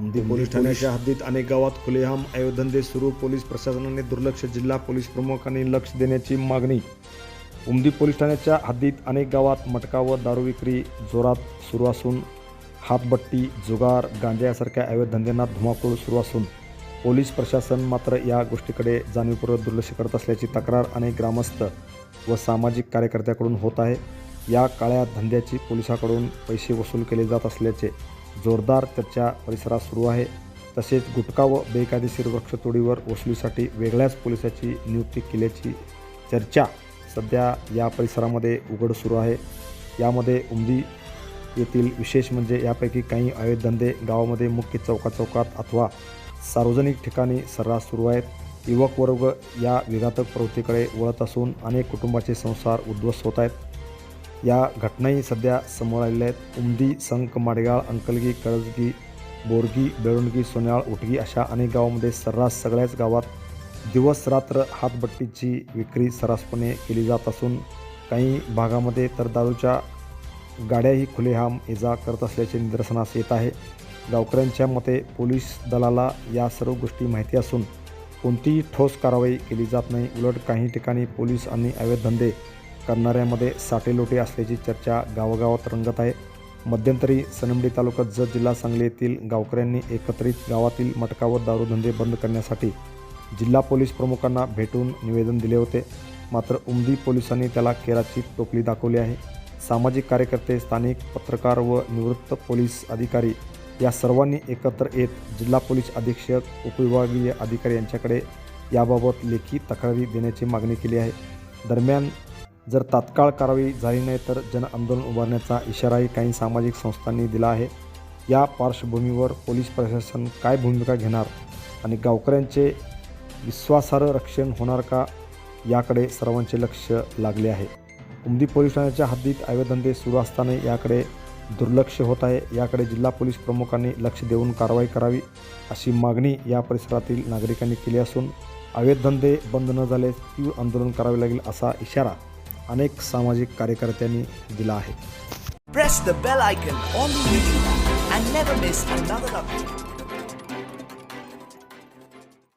Umadi police ठाण्याच्या हद्दीत अनेक गावात खुलेआम अयोधंदे सुरू. पोलीस प्रशासनाने दुर्लक्ष जिल्हा पोलीस प्रमुखांनी लक्ष देण्याची मागणी. उमदी पोलीस ठाण्याच्या हद्दीत अनेक गावात मटका व दारू विक्री जोरात सुरू असून हातबट्टी जुगार गांजा यासारख्या अवैध धंद्यांना धुमाकूळ सुरू असून पोलीस प्रशासन मात्र या गोष्टीकडे जाणीवपूर्वक दुर्लक्ष करत असल्याची तक्रार अनेक ग्रामस्थ व सामाजिक कार्यकर्त्याकडून होत आहे. या काळ्या धंद्याची पोलिसाकडून पैसे वसूल केले जात असल्याचे जोरदार चर्चा परिसरात सुरू आहे. तसेच गुटखा व बेकायदेशीर वृक्षतोडीवर वसुलीसाठी वेगळ्याच पोलिसाची नियुक्ती केल्याची चर्चा सध्या या परिसरामध्ये उघड सुरू आहे. यामध्ये उमदी येथील विशेष म्हणजे यापैकी काही अवैध धंदे गावामध्ये मुख्य चौकाचौकात अथवा सार्वजनिक ठिकाणी सर्रास सुरू आहेत. युवक वर्ग या विघातक प्रवृत्तीकडे वळत असून अनेक कुटुंबाचे संसार उद्ध्वस्त होत आहेत. या घटनाही सध्या समोर आलेल्या आहेत. उमदी संक माडगाळ अंकलगी कळजगी बोरगी बेळुणगी सोन्याळ उटगी अशा अनेक गावामध्ये सर्रास सगळ्याच गावात दिवस रात्र हातबट्टीची विक्री सर्रासपणे केली जात असून काही भागामध्ये तर दारूच्या गाड्याही खुलेहाम इजा करत असल्याचे निदर्शनास येत आहे. गावकऱ्यांच्या मते पोलीस दलाला या सर्व गोष्टी माहिती असून कोणतीही ठोस कारवाई केली जात नाही. उलट काही ठिकाणी पोलीस आणि अवैध धंदे करणाऱ्यामध्ये साटेलोटे असल्याची चर्चा गावागावात रंगत आहे. मध्यंतरी सनमडी तालुक्यात जत जिल्हा सांगली येथील गावकऱ्यांनी एकत्रित गावातील मटका व दारूधंदे बंद करण्यासाठी जिल्हा पोलीस प्रमुखांना भेटून निवेदन दिले होते. मात्र उमदी पोलिसांनी त्याला केराची टोपली दाखवली आहे. सामाजिक कार्यकर्ते स्थानिक पत्रकार व निवृत्त पोलीस अधिकारी या सर्वांनी एकत्र येत जिल्हा पोलीस अधीक्षक उपविभागीय अधिकारी यांच्याकडे याबाबत लेखी तक्रारी देण्याची मागणी केली आहे. दरम्यान जर तात्काळ कारवाई झाली नाही तर जन आंदोलन उभारण्याचा इशाराही काही सामाजिक संस्थांनी दिला आहे. या पार्श्वभूमीवर पोलीस प्रशासन काय भूमिका घेणार आणि गावकऱ्यांचे विश्वासार्ह रक्षण होणार का याकडे सर्वांचे लक्ष लागले आहे. उमदी पोलीस ठाण्याच्या हद्दीत अवैधंदे सुरू असताना याकडे दुर्लक्ष होत आहे. याकडे जिल्हा पोलीस प्रमुखांनी लक्ष देऊन कारवाई करावी अशी मागणी या परिसरातील नागरिकांनी केली असून अवैध धंदे बंद न झाल्यास तीव्र आंदोलन करावे लागेल असा इशारा अनेक सामाजिक कार्यकर्त्यांनी दिला आहे Press the bell icon on the YouTube and never miss another update.